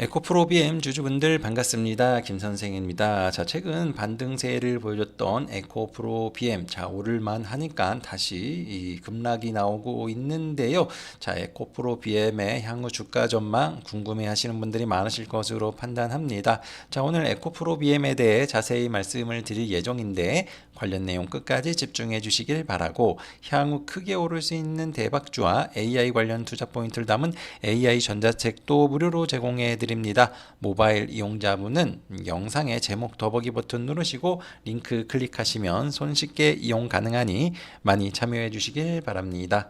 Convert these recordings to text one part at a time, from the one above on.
에코프로 BM 주주분들 반갑습니다. 김선생입니다. 자, 최근 반등세를 보여줬던 에코프로 BM. 자, 오를만 하니까 다시 이 급락이 나오고 있는데요. 자, 에코프로 BM의 향후 주가 전망 궁금해 하시는 분들이 많으실 것으로 판단합니다. 자, 오늘 에코프로 BM에 대해 자세히 말씀을 드릴 예정인데 관련 내용 끝까지 집중해 주시길 바라고 향후 크게 오를 수 있는 대박주와 AI 관련 투자 포인트를 담은 AI 전자책도 무료로 제공해 드립니다. 모바일 이용자분은 영상의 제목 더보기 버튼 누르시고 링크 클릭하시면 손쉽게 이용 가능하니 많이 참여해 주시길 바랍니다.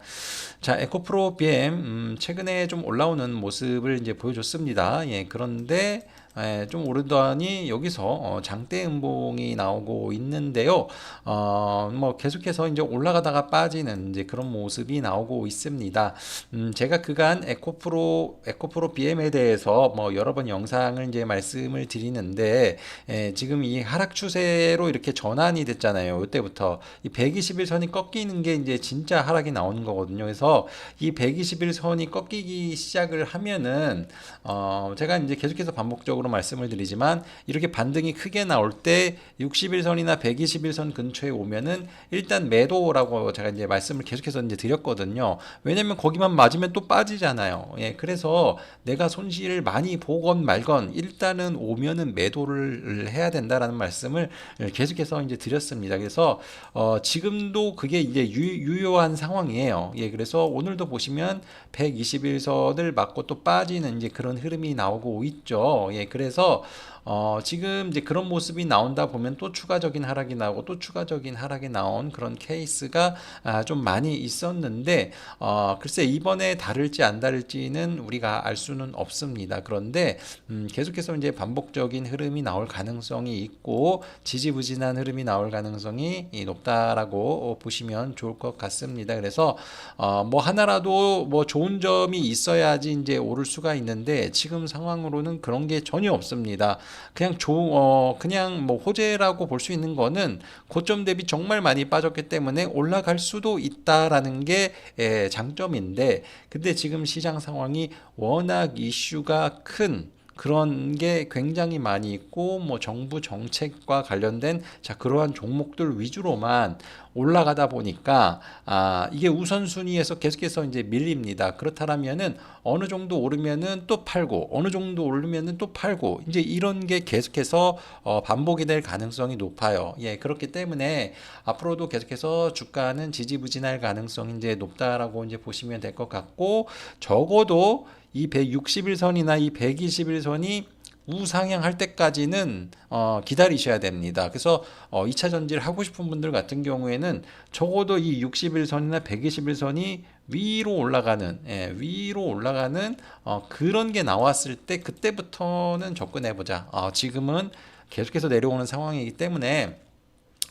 자, 에코프로 BM 음, 최근에 좀 올라오는 모습을 이제 보여줬습니다. 예, 그런데 예, 좀 오르더니 여기서 어, 장대 음봉이 나오고 있는데요. 어, 뭐 계속해서 이제 올라가다가 빠지는 이제 그런 모습이 나오고 있습니다. 음, 제가 그간 에코프로 에코프로 BM에 대해서 뭐 여러 번 영상을 이제 말씀을 드리는데 예, 지금 이 하락 추세로 이렇게 전환이 됐잖아요. 이때부터 이 121선이 꺾이는 게 이제 진짜 하락이 나오는 거거든요. 그래서 이 121선이 꺾이기 시작을 하면은 어, 제가 이제 계속해서 반복적으로 말씀을 드리지만 이렇게 반등이 크게 나올 때 61선이나 121선 근처에 오면은 일단 매도라고 제가 이제 말씀을 계속해서 이제 드렸거든요. 왜냐면 거기만 맞으면 또 빠지잖아요. 예, 그래서 내가 손실을 많이 보건 말건 일단은 오면은 매도를 해야 된다라는 말씀을 계속해서 이제 드렸습니다. 그래서 어, 지금도 그게 이제 유, 유효한 상황이에요. 예, 그래서 오늘도 보시면 121선을 맞고 또 빠지는 이제 그런 흐름이 나오고 있죠. 예, 그래서 어, 지금 이제 그런 모습이 나온다 보면 또 추가적인 하락이 나오고 또 추가적인 하락이 나온 그런 케이스가 아, 좀 많이 있었는데 어, 글쎄 이번에 다를지 안 다를지는 우리가 알 수는 없습니다. 그런데 음, 계속해서 이제 반복적인 흐름이 나올 가능성이 있고 지지부진한 흐름이 나올 가능성이 높다라고 보시면 좋을 것 같습니다. 그래서 어, 뭐 하나라도 뭐 좋은 점이 있어야지 이제 오를 수가 있는데 지금 상황으로는 그런 게 전혀 없습니다. 그냥 조, 어, 그냥 뭐 호재라고 볼 수 있는 거는 고점 대비 정말 많이 빠졌기 때문에 올라갈 수도 있다라는 게 에, 장점인데 근데 지금 시장 상황이 워낙 이슈가 큰 그런 게 굉장히 많이 있고 뭐 정부 정책과 관련된 자 그러한 종목들 위주로만 올라가다 보니까 아 이게 우선순위에서 계속해서 이제 밀립니다. 그렇다면은 어느 정도 오르면은 또 팔고 어느 정도 오르면은 또 팔고 이제 이런 게 계속해서 어 반복이 될 가능성이 높아요. 예 그렇기 때문에 앞으로도 계속해서 주가는 지지부진할 가능성이 이제 높다라고 이제 보시면 될 것 같고 적어도 이 161선이나 이 121선이 우상향할 때까지는 어, 기다리셔야 됩니다. 그래서 어, 2차 전지를 하고 싶은 분들 같은 경우에는 적어도 이 61선이나 121선이 위로 올라가는 예, 위로 올라가는 어, 그런 게 나왔을 때 그때부터는 접근해 보자. 어, 지금은 계속해서 내려오는 상황이기 때문에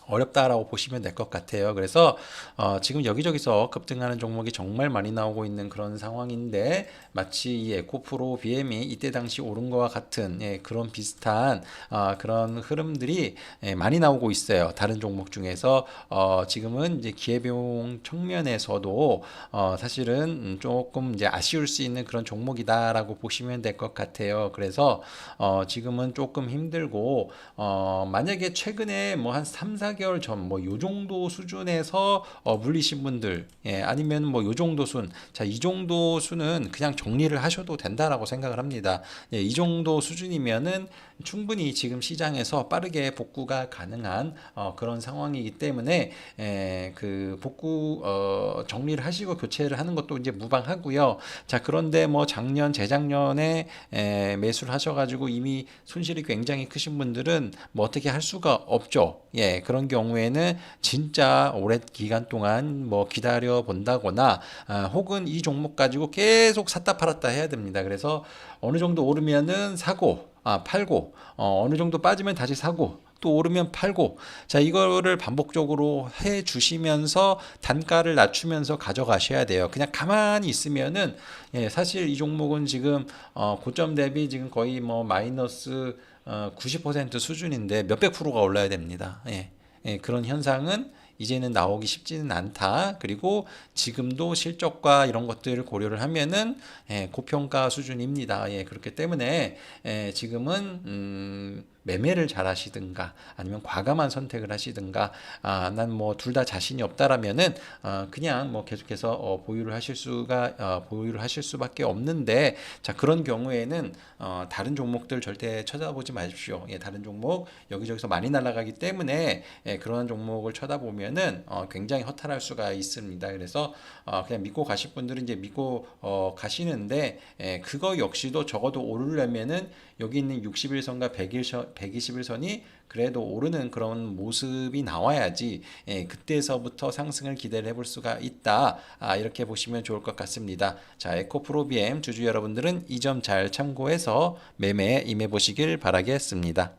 어렵다라고 보시면 될 것 같아요. 그래서 어, 지금 여기저기서 급등하는 종목이 정말 많이 나오고 있는 그런 상황인데 마치 이 에코프로 BM이 이때 당시 오른 것과 같은 예, 그런 비슷한 어, 그런 흐름들이 예, 많이 나오고 있어요. 다른 종목 중에서 어, 지금은 이제 기회비용 측면에서도 어, 사실은 조금 이제 아쉬울 수 있는 그런 종목이다라고 보시면 될 것 같아요. 그래서 어, 지금은 조금 힘들고 어, 만약에 최근에 뭐 한 3, 4 개월 전 뭐 요 정도 수준에서 어, 물리신 분들 예, 아니면 뭐 요 정도 순, 자 이 정도 수는 그냥 정리를 하셔도 된다라고 생각을 합니다. 예, 이 정도 수준이면은 충분히 지금 시장에서 빠르게 복구가 가능한 어, 그런 상황이기 때문에 에, 그 복구 어, 정리를 하시고 교체를 하는 것도 이제 무방하고요. 자 그런데 뭐 작년 재작년에 에, 매수를 하셔가지고 이미 손실이 굉장히 크신 분들은 뭐 어떻게 할 수가 없죠. 예 그런 경우에는 진짜 오랜 기간 동안 뭐 기다려 본다거나 아, 혹은 이 종목 가지고 계속 샀다 팔았다 해야 됩니다. 그래서 어느 정도 오르면은 사고 아, 팔고 어, 어느 정도 빠지면 다시 사고 또 오르면 팔고 자 이거를 반복적으로 해 주시면서 단가를 낮추면서 가져가셔야 돼요. 그냥 가만히 있으면은 예, 사실 이 종목은 지금 어, 고점 대비 지금 거의 뭐 마이너스 어, 90% 수준인데 몇백 프로가 올라야 됩니다. 예. 예, 그런 현상은 이제는 나오기 쉽지는 않다. 그리고 지금도 실적과 이런 것들을 고려를 하면은 예, 고평가 수준입니다. 예, 그렇기 때문에 예, 지금은 음, 매매를 잘 하시든가 아니면 과감한 선택을 하시든가 아, 난 뭐 둘 다 자신이 없다라면은 어, 그냥 뭐 계속해서 어, 보유를 하실 수가 어, 보유를 하실 수밖에 없는데 자 그런 경우에는 어, 다른 종목들 절대 쳐다보지 마십시오. 예, 다른 종목 여기저기서 많이 날아가기 때문에 예, 그런 종목을 쳐다보면은 어, 굉장히 허탈할 수가 있습니다. 그래서 어, 그냥 믿고 가실 분들은 이제 믿고 어, 가시는데 예, 그거 역시도 적어도 오르려면은 여기 있는 61선과 101선, 121선이 그래도 오르는 그런 모습이 나와야지 예, 그때서부터 상승을 기대를 해볼 수가 있다. 아, 이렇게 보시면 좋을 것 같습니다. 자, 에코프로비엠 주주 여러분들은 이 점 잘 참고해서 매매에 임해 보시길 바라겠습니다.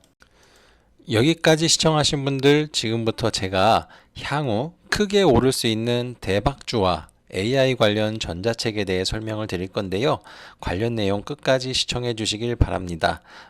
여기까지 시청하신 분들 지금부터 제가 향후 크게 오를 수 있는 대박주와 AI 관련 전자책에 대해 설명을 드릴 건데요. 관련 내용 끝까지 시청해 주시길 바랍니다.